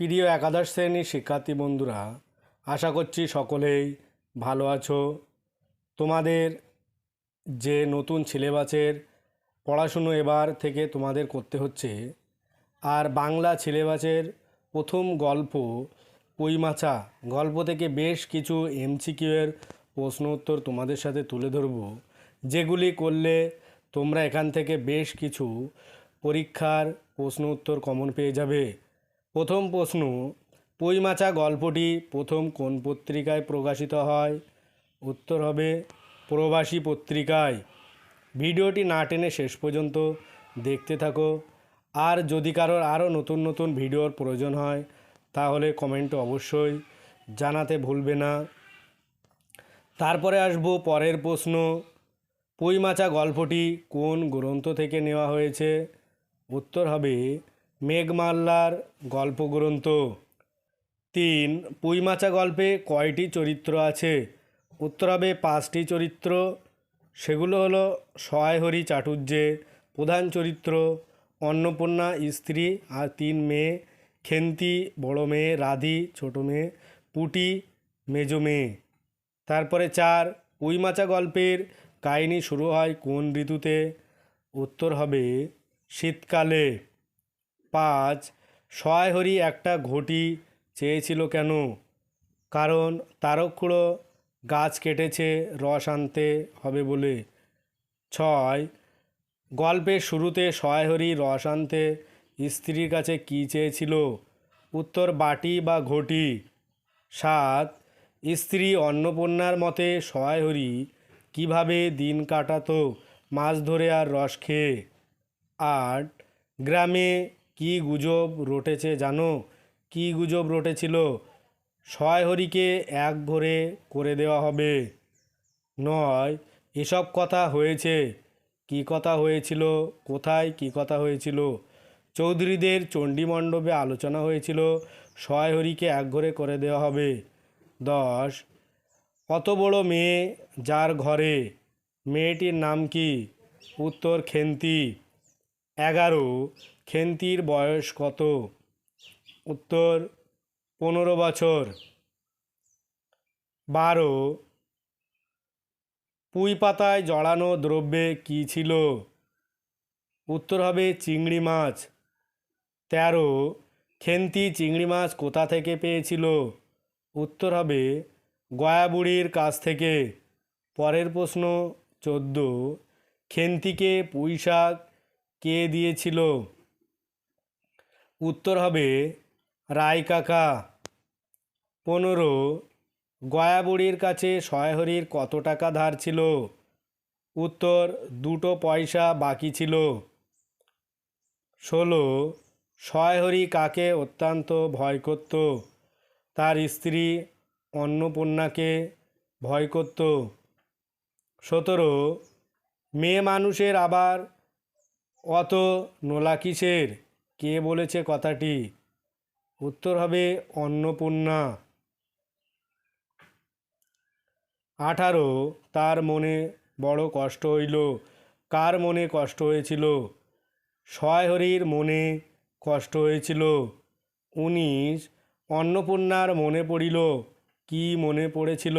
প্রিয় একাদশ শ্রেণির শিক্ষার্থী বন্ধুরা, আশা করছি সকলেই ভালো আছো। তোমাদের যে নতুন সিলেবাসের পড়াশুনো এবার থেকে তোমাদের করতে হচ্ছে, আর বাংলা সিলেবাসের প্রথম গল্প পইমাছা গল্প থেকে বেশ কিছু এমসিকিউয়ের প্রশ্ন উত্তর তোমাদের সাথে তুলে ধরব, যেগুলি করলে তোমরা এখান থেকে বেশ কিছু পরীক্ষার প্রশ্ন উত্তর কমন পেয়ে যাবে। প্রথম প্রশ্ন পইমাচা গল্পটি প্রথম কোন পত্রিকায় প্রকাশিত হয়? উত্তর হবে, প্রবাসী পত্রিকায়। ভিডিওটি না টেনে শেষ পর্যন্ত দেখতে থাকো। আর যদি কারোর আরও নতুন নতুন ভিডিওর প্রয়োজন হয়, তাহলে কমেন্ট অবশ্যই জানাতে ভুলবে না। তারপরে আসব পরের প্রশ্ন পুইমাচা গল্পটি কোন গ্রন্থ থেকে নেওয়া হয়েছে? উত্তর হবে মেঘমাল্লার গল্পগ্রন্থ। তিন, পুইমাচা গল্পে কয়টি চরিত্র আছে? উত্তর হবে পাঁচটি চরিত্র, সেগুলো হলো সহায়হরি চাটুর্যে প্রধান চরিত্র, অন্নপূর্ণা স্ত্রী আর তিন মেয়ে, খেন্তি বড় মেয়ে, রাধি ছোট মেয়ে, পুটি মেজো মেয়ে। তারপরে চার উইমাচা গল্পের কাহিনী শুরু হয় কোন ঋতুতে? উত্তর হবে শীতকালে। পাঁচ সহায়হরি একটা ঘটি চেয়েছিল কেন? কারণ তারকখুড়ো গাছ কেটেছে, রস আনতে হবে বলে। ছয় গল্পের শুরুতে সহায়হরি রস আনতে স্ত্রীর কাছে কী চেয়েছিল? উত্তর বাটি বা ঘটি। সাত স্ত্রী অন্নপূর্ণার মতে সহায়হরি কীভাবে দিন কাটাতো মাছ ধরে আর রস খেয়ে। আট গ্রামে কী গুজব রটেছে জানো? কী গুজব রটেছিল? হরিকে এক ভরে করে দেওয়া হবে। নয়, এসব কথা হয়েছে। কী কথা হয়েছিল? কোথায় কী কথা হয়েছিল? চৌধুরীদের চণ্ডীমণ্ডপে আলোচনা হয়েছিল। হরিকে এক একঘরে করে দেওয়া হবে। দশ কত বড় মেয়ে যার ঘরে? মেয়েটির নাম কি? উত্তর খেন্তি। এগারো, খেন্তির বয়স কত? উত্তর, পনেরো বছর। বারো, পুঁই পাতায় জড়ানো দ্রব্যে কী ছিল? উত্তর হবে চিংড়ি মাছ। তেরো, খেন্তি চিংড়ি মাছ কোথা থেকে পেয়েছিল? উত্তর হবে গয়াবুড়ির কাছ থেকে। পরের প্রশ্ন, চোদ্দ, খেন্তিকে পুঁই শাক কে দিয়েছিল? উত্তর হবে রায় কাকা। পনেরো, গয়াবুড়ির কাছে সয়হরির কত টাকা ধার ছিল? উত্তর, দুটো পয়সা বাকি ছিল। ষোলো সয়হরি কাকে অত্যন্ত ভয় করত? তার স্ত্রী অন্নপূর্ণাকে ভয় করত। সতেরো, মেয়ে মানুষের আবার অত নোলা কিসের কে বলেছে কথাটি? উত্তর হবে অন্নপূর্ণা। আঠারো, তার মনে বড় কষ্ট হইল। কার মনে কষ্ট হয়েছিল? সয়হরির মনে কষ্ট হয়েছিল। উনিশ, অন্নপূর্ণার মনে পড়িল। কি মনে পড়েছিল?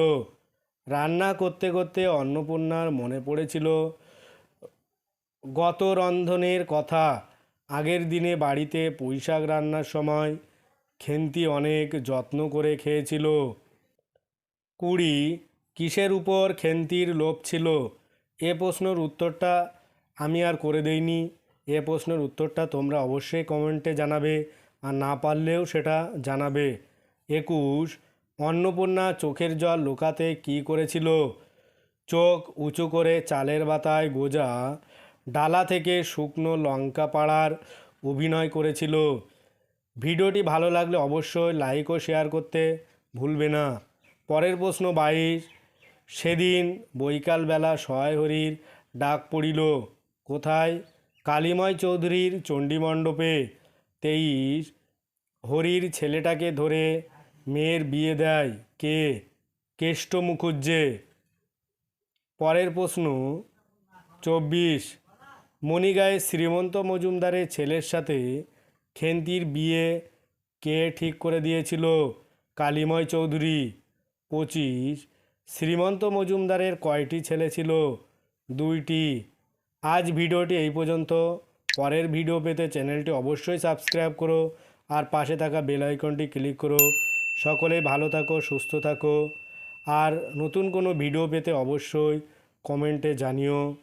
রান্না করতে করতে অন্নপূর্ণার মনে পড়েছিল। গত রন্ধনের কথা। আগের দিনে বাড়িতে পুঁইশাক রান্নার সময় খেন্তি অনেক যত্ন করে খেয়েছিল। কুড়ি, কিসের উপর খেন্তির লোভ ছিল? এ প্রশ্নের উত্তরটা আমি আর করে দেইনি। এ প্রশ্নের উত্তরটা তোমরা অবশ্যই কমেন্টে জানাবে আর না পারলেও সেটা জানাবে। একুশ, অন্নপূর্ণা চোখের জল লুকাতে কী করেছিল? চোখ উঁচু করে চালের বাতায় গোজা ডালা থেকে শুকনো লঙ্কা পাড়ার অভিনয় করেছিল। ভিডিওটি ভালো লাগলে অবশ্যই লাইক ও শেয়ার করতে ভুলবে না। পরের প্রশ্ন বাইশ। সেদিন বৈকালবেলা সহায়হরির ডাক পড়িল, কোথায়? কালীময় চৌধুরীর চণ্ডীমণ্ডপে তেইশ। হরির ছেলেটাকে ধরে মেয়ের বিয়ে দেয় কে? কেষ্ট মুখুজ্জে। পরের প্রশ্ন, চব্বিশ। মণিগায়ে শ্রীমন্ত মজুমদারের ছেলের সাথে খেন্তির বিয়ে কে ঠিক করে দিয়েছিল? কালিময় চৌধুরী। পঁচিশ। শ্রীমন্ত মজুমদারের কয়টি ছেলে ছিল? দুইটি। আজ ভিডিওটি এই পর্যন্ত। পরের ভিডিও পেতে চ্যানেলটি অবশ্যই সাবস্ক্রাইব করো আর পাশে থাকা বেল আইকনটি ক্লিক করো। সকলে ভালো থাকো, সুস্থ থাকো। আর নতুন কোনো ভিডিও পেতে অবশ্যই কমেন্টে জানিও।